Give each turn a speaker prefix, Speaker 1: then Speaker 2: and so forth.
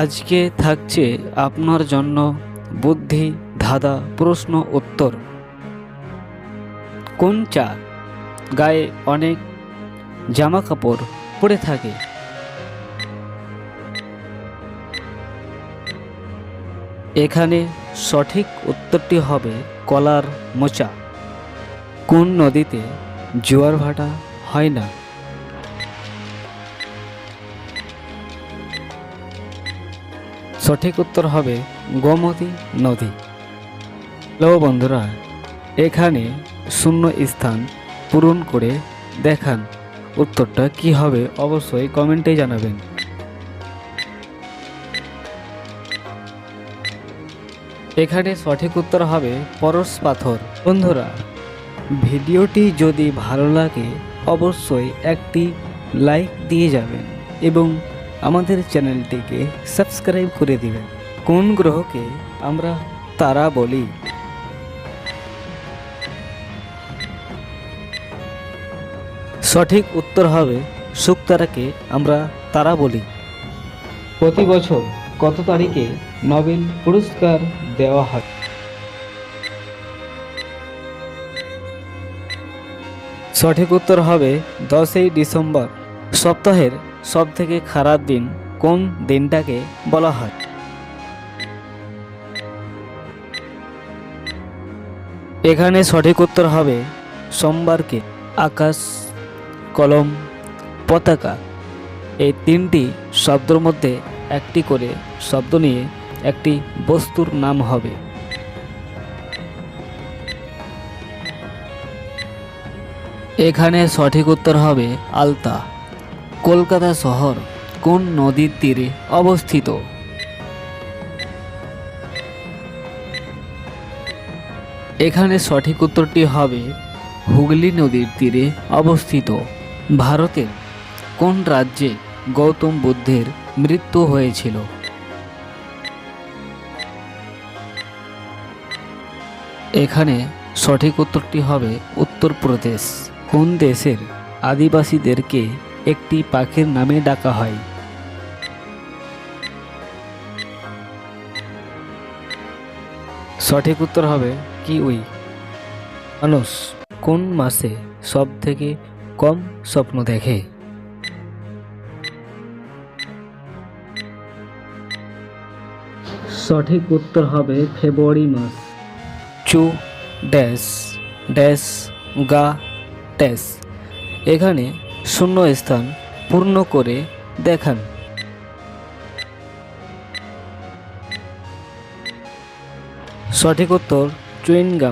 Speaker 1: আজকে থাকছে আপনার জন্য বুদ্ধি, ধাঁধা, প্রশ্ন, উত্তর। কোন চা গায়ে অনেক জামা কাপড় পরে থাকে। এখানে সঠিক উত্তরটি হবে কলার মোচা। কোন নদীতে জোয়ার ভাটা হয় না? সঠিক উত্তর হবে গোমতী নদী। হ্যালো বন্ধুরা, এখানে শূন্য স্থান পূরণ করে দেখান উত্তরটা কি হবে অবশ্যই কমেন্টে জানাবেন। এখানে সঠিক উত্তর হবে পরশ পাথর। বন্ধুরা, ভিডিওটি যদি ভালো লাগে অবশ্যই একটি লাইক দিয়ে যাবেন এবং আমাদের চ্যানেলটিকে সাবস্ক্রাইব করে দিবেন। কোন গ্রহকে আমরা তারা বলি? সঠিক উত্তর হবে শুকতারাকে আমরা তারা বলি। প্রতি বছর কত তারিখে নোবেল পুরস্কার দেওয়া হয়? সঠিক উত্তর হবে দশই ডিসেম্বর। সপ্তাহের সবথেকে খারাপ দিন কোন দিনটাকে বলা হয়? এখানে সঠিক উত্তর হবে সোমবারকে আকাশ, কলম, পতাকা। এই তিনটি শব্দের মধ্যে একটি করে শব্দ নিয়ে একটি বস্তুর নাম হবে। এখানে সঠিক উত্তর হবে আলতা। কলকাতা শহর কোন নদীর তীরে অবস্থিত? এখানে সঠিক উত্তরটি হবে হুগলি নদীর তীরে অবস্থিত। ভারতের কোন রাজ্যে গৌতম বুদ্ধের মৃত্যু হয়েছিল? এখানে সঠিক উত্তরটি হবে উত্তরপ্রদেশ। কোন দেশের আদিবাসীদেরকে একটি পাখির নামে ডাকা হয়। সঠিক উত্তর হবে কিউই। মানুষ কোন মাসে সব থেকে কম স্বপ্ন দেখে? সঠিক উত্তর হবে ফেব্রুয়ারি মাস। চু ড্যাশ ড্যাশ গা ড্যাশ। এখানে শূন্য স্থান পূর্ণ করে দেখান। সঠিক উত্তর চুইনগাম।